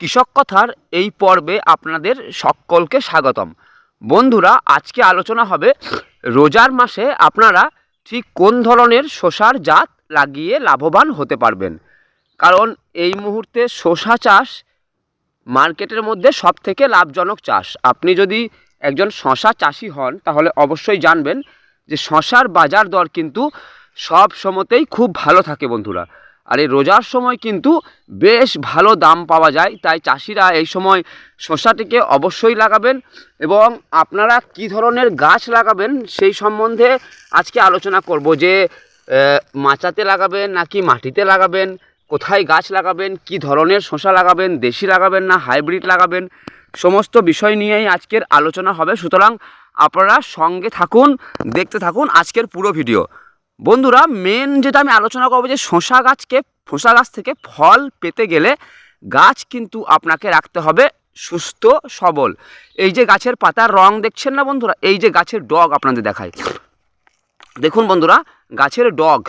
কৃষক কথার এই পর্বে আপনাদের সকলকে স্বাগতম। বন্ধুরা, আজকে আলোচনা হবে রোজার মাসে আপনারা ঠিক কোন ধরনের শশার জাত লাগিয়ে লাভবান হতে পারবেন। কারণ এই মুহূর্তে শশা চাষ মার্কেটের মধ্যে সব থেকে লাভজনক চাষ। আপনি যদি একজন শশা চাষি হন, তাহলে অবশ্যই জানবেন যে শশার বাজার দর কিন্তু সব সময়তেই খুব ভালো থাকে বন্ধুরা। আর এই রোজার সময় কিন্তু বেশ ভালো দাম পাওয়া যায়। তাই চাষিরা এই সময় শসাটিকে অবশ্যই লাগাবেন এবং আপনারা কি ধরনের গাছ লাগাবেন সেই সম্বন্ধে আজকে আলোচনা করব যে মাচাতে লাগাবেন নাকি মাটিতে লাগাবেন, কোথায় গাছ লাগাবেন, কি ধরনের শসা লাগাবেন, দেশি লাগাবেন না হাইব্রিড লাগাবেন, সমস্ত বিষয় নিয়েই আজকের আলোচনা হবে। সুতরাং আপনারা সঙ্গে থাকুন, দেখতে থাকুন আজকের পুরো ভিডিও। বন্ধুরা মেন যেটা আমি আলোচনা করব যে শসা গাছকে, শসা গাছ থেকে ফল পেতে গেলে গাছ কিন্তু আপনাকে রাখতে হবে সুস্থ, সবল। এই যে গাছের পাতার রং দেখছেন না বন্ধুরা? এই যে গাছের ডগ আপনাদের দেখায় দেখুন বন্ধুরা, গাছের ডগ।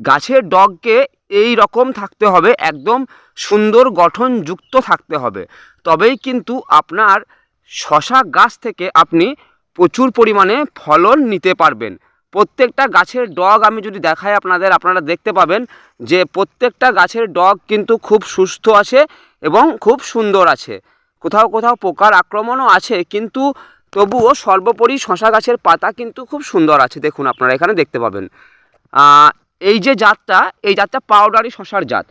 গাছের ডগকে এই রকম থাকতে হবে, একদম সুন্দর গঠনযুক্ত থাকতে হবে। তবেই কিন্তু আপনার শশা গাছ থেকে আপনি প্রচুর পরিমাণে ফলন নিতে পারবেন। প্রত্যেকটা গাছের ডগ আমি যদি দেখাই আপনাদের, আপনারা দেখতে পাবেন যে প্রত্যেকটা গাছের ডগ কিন্তু খুব সুস্থ আছে এবং খুব সুন্দর আছে। কোথাও কোথাও পোকার আক্রমণও আছে, কিন্তু তবুও সর্বোপরি শশা গাছের পাতা কিন্তু খুব সুন্দর আছে। দেখুন আপনারা এখানে দেখতে পাবেন। এই যে জাতটা, এই জাতটা পাউডারি শশার জাত।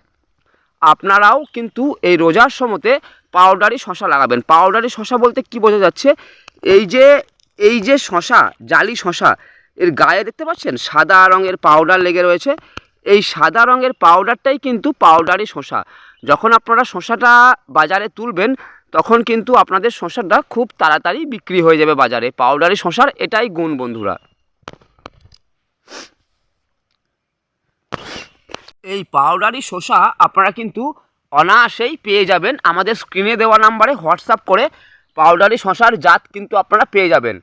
আপনারাও কিন্তু এই রোজার সময়তে পাউডারি শশা লাগাবেন। পাউডারি শশা বলতে কি বোঝা যাচ্ছে? এই যে এই যে শশা, জালি শশা এর গায়ে দেখতে পাচ্ছেন? সাদা রঙের পাউডার লেগে রয়েছে। এই সাদা রঙের পাউডারটাই কিন্তু পাউডারি শশা যখন আপনারা শশাটা বাজারে তুলবেন, তখন কিন্তু আপনাদের শশাটা খুব তাড়াতাড়ি বিক্রি হয়ে যাবে বাজারে। পাউডারি শশার এটাই গুণ বন্ধুরা। এই পাউডারি শসা আপনারা কিন্তু অনায়াসেই পেয়ে যাবেন। আমাদের স্ক্রিনে দেওয়া নাম্বারে হোয়াটসঅ্যাপ করে পাউডারি শসার জাত কিন্তু আপনারা পেয়ে যাবেন।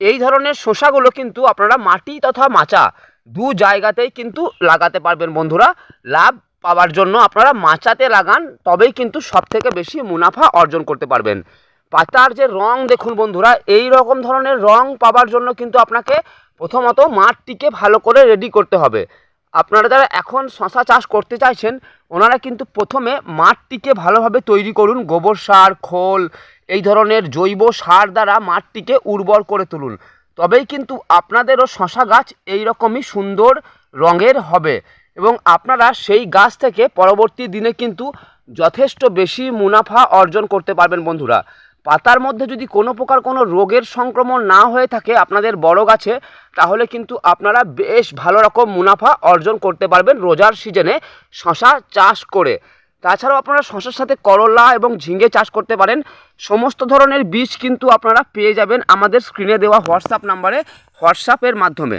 এই ধরনের শসাগুলো কিন্তু আপনারা মাটি তথা মাচা দু জায়গাতেই কিন্তু লাগাতে পারবেন বন্ধুরা। লাভ পাওয়ার জন্য আপনারা মাচাতে লাগান, তবেই কিন্তু সব থেকে বেশি মুনাফা অর্জন করতে পারবেন। পাতার যে রং দেখুন বন্ধুরা, এই রকম ধরনের রং পাওয়ার জন্য কিন্তু আপনাকে প্রথমত মাঠটিকে ভালো করে রেডি করতে হবে। আপনারা যারা এখন শশা চাষ করতে চাইছেন, ওনারা কিন্তু প্রথমে মাঠটিকে ভালোভাবে তৈরি করুন, গোবর সার, খোল, এই ধরনের জৈব সার দ্বারা মাঠটিকে উর্বর করে তুলুন। তবেই কিন্তু আপনাদেরও শশা গাছ এই রকমই সুন্দর রঙের হবে এবং আপনারা সেই গাছ থেকে পরবর্তী দিনে কিন্তু যথেষ্ট বেশি মুনাফা অর্জন করতে পারবেন বন্ধুরা। পাতার মধ্যে যদি কোনো প্রকার কোনো রোগের সংক্রমণ না হয়ে থাকে আপনাদের বড় গাছে, তাহলে কিন্তু আপনারা বেশ ভালো রকম মুনাফা অর্জন করতে পারবেন রোজার সিজনে শশা চাষ করে। তাছাড়াও আপনারা শশার সাথে করলা এবং ঝিঙে চাষ করতে পারেন। সমস্ত ধরনের বীজ কিন্তু আপনারা পেয়ে যাবেন আমাদের স্ক্রিনে দেওয়া হোয়াটসঅ্যাপ নাম্বারে হোয়াটসঅ্যাপের মাধ্যমে।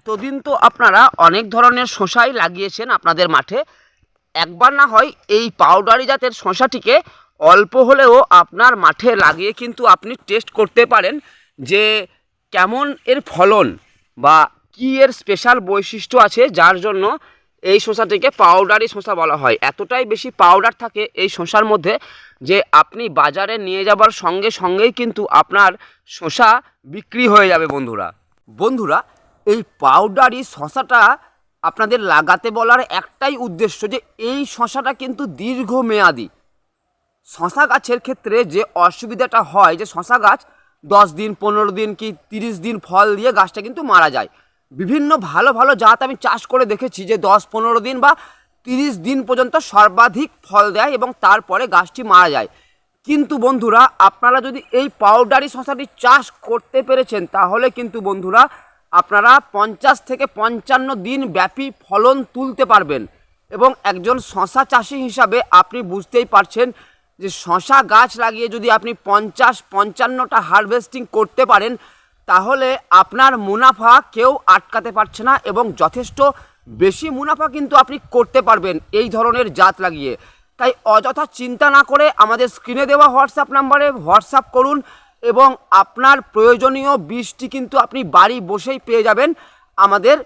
এতদিন তো আপনারা অনেক ধরনের শশাই লাগিয়েছেন আপনাদের মাঠে। একবার না হয় এই পাউডারি জাতের শশাটিকে অল্প হলেও আপনার মাঠে লাগিয়ে কিন্তু আপনি টেস্ট করতে পারেন যে কেমন এর ফলন বা কী এর স্পেশাল বৈশিষ্ট্য আছে যার জন্য এই শসাটিকে পাউডারি শসা বলা হয়। এতটাই বেশি পাউডার থাকে এই শসার মধ্যে যে আপনি বাজারে নিয়ে যাবার সঙ্গে সঙ্গেই কিন্তু আপনার শসা বিক্রি হয়ে যাবে বন্ধুরা। বন্ধুরা, এই পাউডারি শসাটা আপনাদের লাগাতে বলার একটাই উদ্দেশ্য যে এই শসাটা কিন্তু দীর্ঘমেয়াদী। শশা গাছের ক্ষেত্রে যে অসুবিধাটা হয়, যে শশা গাছ দশ দিন, পনেরো দিন কি তিরিশ দিন ফল দিয়ে গাছটা কিন্তু মারা যায়। বিভিন্ন ভালো ভালো জাত আমি চাষ করে দেখেছি যে দশ, পনেরো দিন বা তিরিশ দিন পর্যন্ত সর্বাধিক ফল দেয় এবং তারপরে গাছটি মারা যায়। কিন্তু বন্ধুরা, আপনারা যদি এই পাউডারি শশাটি চাষ করতে পেরেছেন, তাহলে কিন্তু বন্ধুরা আপনারা পঞ্চাশ থেকে পঞ্চান্ন দিন ব্যাপী ফলন তুলতে পারবেন। এবং একজন শশা চাষি হিসাবে আপনি বুঝতেই পারছেন যে শশা গাছ লাগিয়ে যদি আপনি পঞ্চাশ পঞ্চান্নটা হারভেস্টিং করতে পারেন, তাহলে আপনার মুনাফা কেউ আটকাতে পারছে না এবং যথেষ্ট বেশি মুনাফা কিন্তু আপনি করতে পারবেন এই ধরনের জাত লাগিয়ে। তাই অযথা চিন্তা না করে আমাদের স্ক্রিনে দেওয়া হোয়াটসঅ্যাপ নাম্বারে হোয়াটসঅ্যাপ করুন এবং আপনার প্রয়োজনীয় বীজটি কিন্তু আপনি বাড়ি বসেই পেয়ে যাবেন আমাদের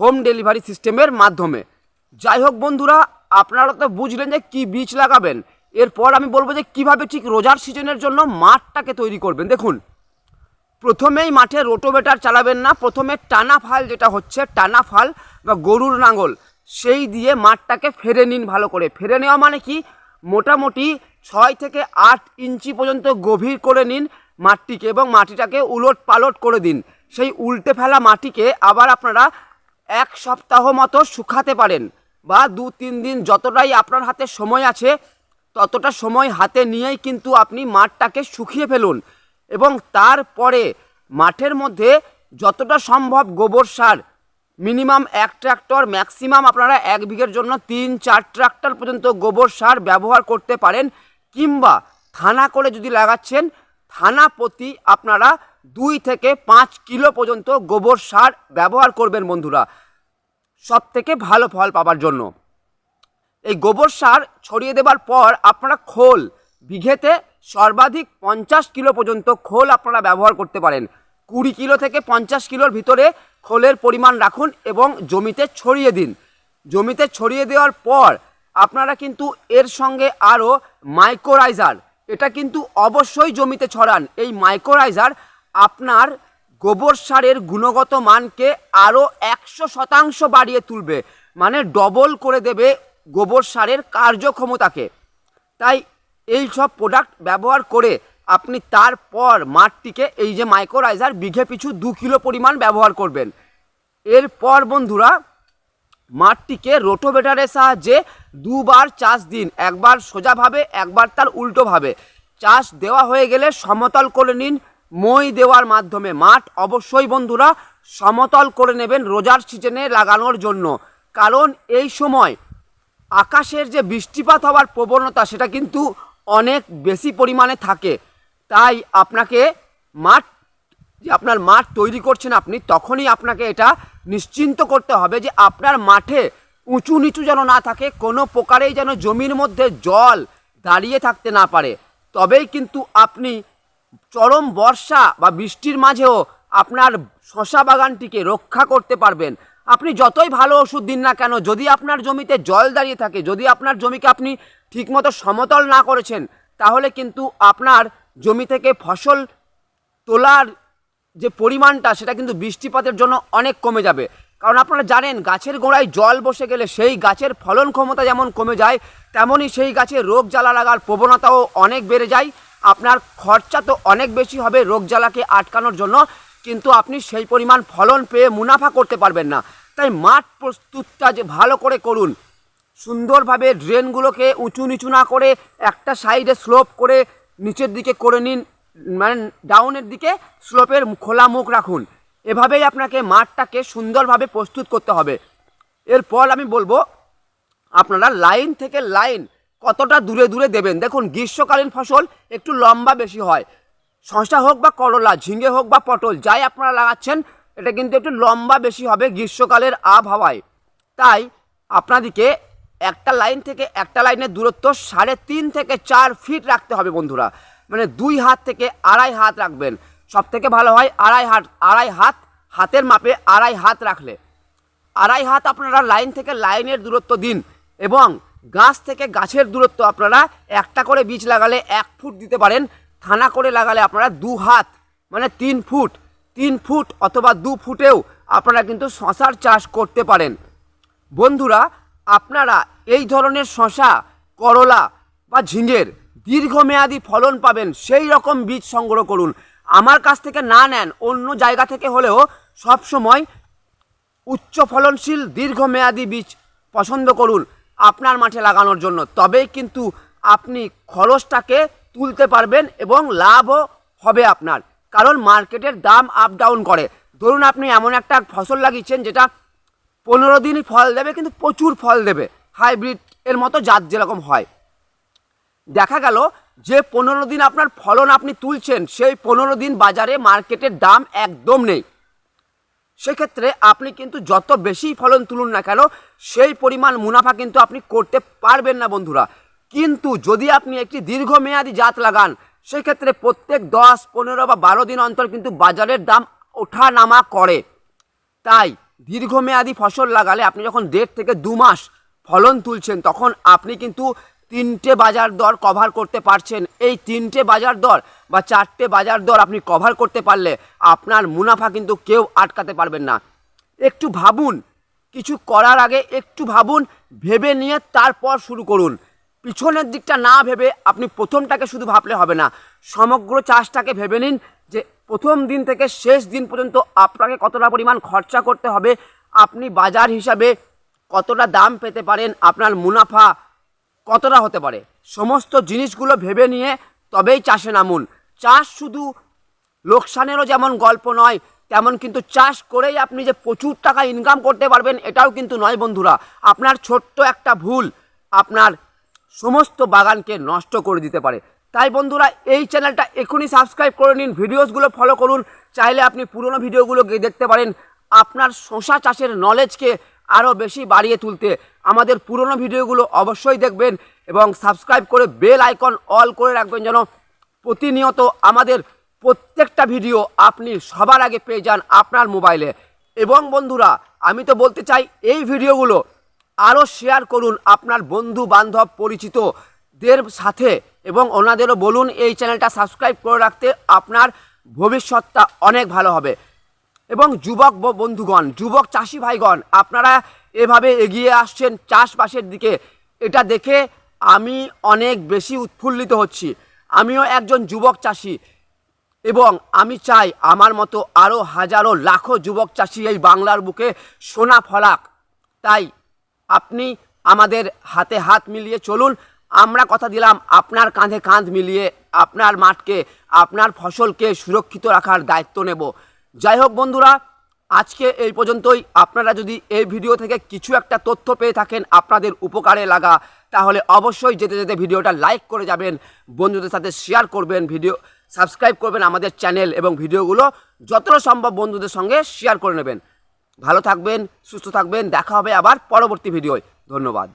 হোম ডেলিভারি সিস্টেমের মাধ্যমে। যাই হোক বন্ধুরা, আপনারা তো বুঝলেন যে কী বীজ লাগাবেন। এরপর আমি বলব যে কীভাবে ঠিক রোজার সিজনের জন্য মাঠটাকে তৈরি করবেন। দেখুন, প্রথমেই মাঠে রোটোভেটার চালাবেন না, প্রথমে টানা ফাল যেটা হচ্ছে, টানা ফাল বা গরুর নাঙল সেই দিয়ে মাঠটাকে ফেরে নিন ভালো করে। ফেরে নেওয়া মানে কি? মোটামুটি ছয় থেকে আট ইঞ্চি পর্যন্ত গভীর করে নিন মাটিকে এবং মাটিটাকে উলট পালট করে দিন। সেই উল্টে ফেলা মাটিকে আবার আপনারা এক সপ্তাহ মতো শুকাতে পারেন বা দু তিন দিন যতটাই আপনার হাতে সময় আছে ততটা সময় হাতে নিয়েই কিন্তু আপনি মাঠটাকে শুকিয়ে ফেলুন। এবং তারপরে মাঠের মধ্যে যতটা সম্ভব গোবর সার, মিনিমাম এক ট্রাক্টর, ম্যাক্সিমাম আপনারা এক বিঘের জন্য তিন, চার ট্রাক্টর পর্যন্ত গোবর সার ব্যবহার করতে পারেন। কিংবা থানা করে যদি লাগাচ্ছেন, থানা প্রতি আপনারা দুই থেকে পাঁচ কিলো পর্যন্ত গোবর সার ব্যবহার করবেন বন্ধুরা। সব থেকে ভালো ফল পাবার জন্য। এই গোবর সার ছড়িয়ে দেবার পর আপনারা খোল বিঘেতে সর্বাধিক পঞ্চাশ কিলো পর্যন্ত খোল আপনারা ব্যবহার করতে পারেন। কুড়ি কিলো থেকে পঞ্চাশ কিলোর ভিতরে খোলের পরিমাণ রাখুন এবং জমিতে ছড়িয়ে দিন। জমিতে ছড়িয়ে দেওয়ার পর আপনারা কিন্তু এর সঙ্গে আরও মাইক্রোরাইজার এটা কিন্তু অবশ্যই জমিতে ছড়ান। এই মাইক্রোরাইজার আপনার গোবর সারের গুণগত মানকে আরও একশো শতাংশ বাড়িয়ে তুলবে। মানে ডবল করে দেবে গোবর সারের কার্যক্ষমতাকে। তাই এই সব প্রোডাক্ট ব্যবহার করে আপনি তারপর মাঠটিকে এই যে মাইক্রোরাইজার বিঘে পিছু দু কিলো পরিমাণ ব্যবহার করবেন। এরপর বন্ধুরা, মাঠটিকে রোটোভেটারের সাহায্যে দুবার চাষ দিন। একবার সোজাভাবে, একবার তার উল্টোভাবে। চাষ দেওয়া হয়ে গেলে সমতল করে নিন, মই দেওয়ার মাধ্যমে। মাঠ অবশ্যই বন্ধুরা, সমতল করে নেবেন রোজার সিজনে লাগানোর জন্য। কারণ এই সময় আকাশের যে বৃষ্টিপাত হওয়ার প্রবণতা, সেটা কিন্তু অনেক বেশি পরিমাণে থাকে। তাই আপনাকে মাঠ, যে আপনার মাঠ তৈরি করছেন আপনি, তখনই আপনাকে এটা নিশ্চিন্ত করতে হবে যে আপনার মাঠে উঁচু নিচু যেন না থাকে, কোনো প্রকারেই যেন জমির মধ্যে জল দাঁড়িয়ে থাকতে না পারে। তবেই কিন্তু আপনি চরম বর্ষা বা বৃষ্টির মাঝেও আপনার শশা বাগানটিকে রক্ষা করতে পারবেন। আপনি যতই ভালো ওষুধ দিন না কেন, যদি আপনার জমিতে জল দাঁড়িয়ে থাকে, যদি আপনার জমিকে আপনি ঠিকমতো সমতল না করেছেন, তাহলে কিন্তু আপনার জমি থেকে ফসল তোলার যে পরিমাণটা, সেটা কিন্তু বৃষ্টিপাতের জন্য অনেক কমে যাবে। কারণ আপনারা জানেন, গাছের গোড়ায় জল বসে গেলে সেই গাছের ফলন ক্ষমতা যেমন কমে যায় তেমনই সেই গাছে রোগ জ্বালা লাগার প্রবণতাও অনেক বেড়ে যায়। আপনার খরচা তো অনেক বেশি হবে রোগ জ্বালাকে আটকানোর জন্য, কিন্তু আপনি সেই পরিমাণ ফলন পেয়ে মুনাফা করতে পারবেন না। তাই মাঠ প্রস্তুতটা যে ভালো করে করুন। সুন্দরভাবে ড্রেনগুলোকে উঁচু নিচু না করে একটা সাইডে স্লোপ করে নিচের দিকে করে নিন মানে ডাউনের দিকে স্লোপের খোলা মুখ রাখুন। এভাবেই আপনাকে মাঠটাকে সুন্দরভাবে প্রস্তুত করতে হবে। এরপর আমি বলব, আপনারা লাইন থেকে লাইন কতটা দূরে দূরে দেবেন। দেখুন, গ্রীষ্মকালীন ফসল একটু লম্বা বেশি হয়। শশা হোক বা করলা, ঝিঙে হোক বা পটল, যাই আপনারা লাগাচ্ছেন এটা কিন্তু একটু লম্বা বেশি হবে গ্রীষ্মকালের আবহাওয়ায়। তাই আপনাদেরকে একটা লাইন থেকে একটা লাইনের দূরত্ব সাড়ে তিন থেকে চার ফিট রাখতে হবে বন্ধুরা। মানে দুই হাত থেকে আড়াই হাত রাখবেন। সব থেকে ভালো হয় আড়াই হাত আড়াই হাত, হাতের মাপে আড়াই হাত রাখলে। আড়াই হাত আপনারা লাইন থেকে লাইনের দূরত্ব দিন এবং গাছ থেকে গাছের দূরত্ব আপনারা একটা করে বীজ লাগালে এক ফুট দিতে পারেন। থানা করে লাগালে আপনারা দু হাত মানে তিন ফুট। তিন ফুট অথবা দু ফুটেও আপনারা কিন্তু শশার চাষ করতে পারেন। বন্ধুরা, আপনারা এই ধরনের শশা, করলা বা ঝিঙের দীর্ঘমেয়াদী ফলন পাবেন, সেই রকম বীজ সংগ্রহ করুন। আমার কাছ থেকে না নেন, অন্য জায়গা থেকে হলেও সব সময় উচ্চ ফলনশীল, দীর্ঘমেয়াদী বীজ পছন্দ করুন আপনার মাঠে লাগানোর জন্য। তবেই কিন্তু আপনি খরচটাকে তুলতে পারবেন এবং লাভও হবে আপনার। কারণ মার্কেটের দাম আপ ডাউন করে। ধরুন আপনি এমন একটা ফসল লাগিয়েছেন যেটা পনেরো দিনই ফল দেবে, কিন্তু প্রচুর ফল দেবে। হাইব্রিড এর মতো জাত যেরকম হয়। দেখা গেল যে পনেরো দিন আপনার ফলন আপনি তুলছেন, সেই পনেরো দিন বাজারে মার্কেটের দাম একদম নেই। সেক্ষেত্রে আপনি কিন্তু যত বেশি ফলন তুলুন না কেন, সেই পরিমাণ মুনাফা কিন্তু আপনি করতে পারবেন না বন্ধুরা। কিন্তু যদি আপনি একটি দীর্ঘমেয়াদী জাত লাগান সেক্ষেত্রে প্রত্যেক দশ, পনেরো বা বারো দিন অন্তর কিন্তু বাজারের দাম ওঠা নামা করে। তাই দীর্ঘমেয়াদী ফসল লাগালে আপনি যখন দেড় থেকে দু মাস ফলন তুলছেন, তখন আপনি কিন্তু তিনটে বাজার দর কভার করতে পারছেন। এই তিনটে বাজার দর বা চারটে বাজার দর আপনি কভার করতে পারলে আপনার মুনাফা কিন্তু কেউ আটকাতে পারবেন না। একটু ভাবুন, কিছু করার আগে একটু ভাবুন, ভেবে নিয়ে তারপর শুরু করুন। পিছনের দিকটা না ভেবে আপনি প্রথমটাকে শুধু ভাবলে হবে না। সমগ্র চাষটাকে ভেবে নিন যে প্রথম দিন থেকে শেষ দিন পর্যন্ত আপনাকে কতটা পরিমাণ খরচা করতে হবে, আপনি বাজার হিসাবে কতটা দাম পেতে পারেন, আপনার মুনাফা কতটা হতে পারে। সমস্ত জিনিসগুলো ভেবে নিয়ে তবেই চাষে নামুন। চাষ শুধু লোকসানেরও যেমন গল্প নয়, তেমন কিন্তু চাষ করেই আপনি যে প্রচুর টাকা ইনকাম করতে পারবেন, এটাও কিন্তু নয় বন্ধুরা। আপনার ছোট্ট একটা ভুল, আপনার সমস্ত বাগানকে নষ্ট করে দিতে পারে। তাই বন্ধুরা, এই চ্যানেলটা এখনই সাবস্ক্রাইব করে নিন ভিডিওসগুলো ফলো করুন। চাইলে আপনি পুরনো ভিডিওগুলো গিয়ে দেখতে পারেন আপনার শশা চাষের নলেজকে আরও বেশি বাড়িয়ে তুলতে। আমাদের পুরনো ভিডিওগুলো অবশ্যই দেখবেন এবং সাবস্ক্রাইব করে বেল আইকন অল করে রাখবেন যেন প্রতিনিয়ত আমাদের প্রত্যেকটা ভিডিও আপনি সবার আগে পেয়ে যান আপনার মোবাইলে এবং বন্ধুরা, আমি তো বলতে চাই, এই ভিডিওগুলো আরও শেয়ার করুন আপনার বন্ধু বান্ধব পরিচিতদের সাথে এবং ওনাদেরও বলুন এই চ্যানেলটা সাবস্ক্রাইব করে রাখতে আপনার ভবিষ্যৎটা অনেক ভালো হবে। এবং যুবক বন্ধুগণ, যুবক চাষি ভাইগণ, আপনারা এভাবে এগিয়ে আসছেন চাষবাসের দিকে। এটা দেখে আমি অনেক বেশি উৎফুল্লিত হচ্ছি। আমিও একজন যুবক চাষি এবং আমি চাই আমার মতো আরও হাজারো লাখো যুবক চাষি এই বাংলার বুকে সোনা ফলাক। তাই আপনি আমাদের হাতে হাত মিলিয়ে চলুন। আমরা কথা দিলাম আপনার কাঁধে কাঁধ মিলিয়ে আপনার মাঠকে, আপনার ফসলকে সুরক্ষিত রাখার দায়িত্ব নেব। যাই হোক বন্ধুরা, আজকে এই পর্যন্তই। আপনারা যদি এই ভিডিও থেকে কিছু একটা তথ্য পেয়ে থাকেন আপনাদের উপকারে লাগা, তাহলে অবশ্যই যেতে যেতে ভিডিওটা লাইক করে যাবেন, বন্ধুদের সাথে শেয়ার করবেন, ভিডিও সাবস্ক্রাইব করবেন আমাদের চ্যানেল এবং ভিডিওগুলো যতটা সম্ভব বন্ধুদের সঙ্গে শেয়ার করে নেবেন। ভালো থাকবেন সুস্থ থাকবেন দেখা হবে আবার পরবর্তী ভিডিওয়। ধন্যবাদ।